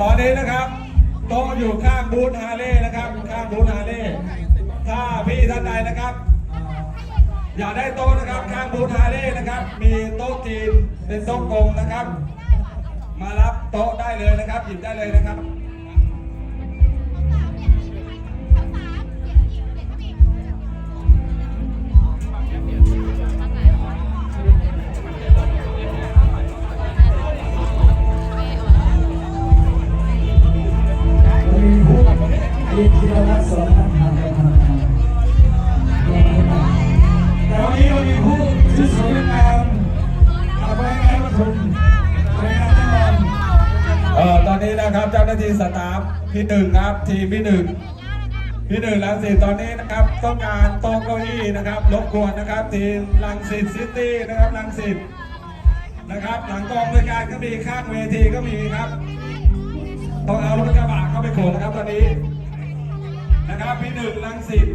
ตอนนี้นะครับโต๊ะอยู่ข้างบูธฮาร์เล่นะครับข้างบูธฮาร์เล่ถ้าพี่ท่านใดนะครับ อยากได้โต๊ะนะครับข้างบูธฮาร์เล่นะครับ มีโต๊ะจีนเป็นโต๊ะกลมนะครับ มารับโต๊ะได้เลยนะครับหยิบได้เลยนะครับุมไปงานแน่นอนเอ่อตอนนี้นะครับเจ้าหน้าที่สตาฟพี่หนึ่งครับทีมพี่หนึ่งพี่หนึ่งลังสิตตอนนี้นะครับต้องการโต๊ะเก้าอี้นะครับรบกวนนะครับ ทีมลังสิตซิตี้นะครับลังสิตนะครับ หลังกองบริการก็มีข้างเวทีก็มีครับต้องเอารถกระบะเข้าไปขนนะครับตอนนี้นะครับพี่หนึ่งลังสิต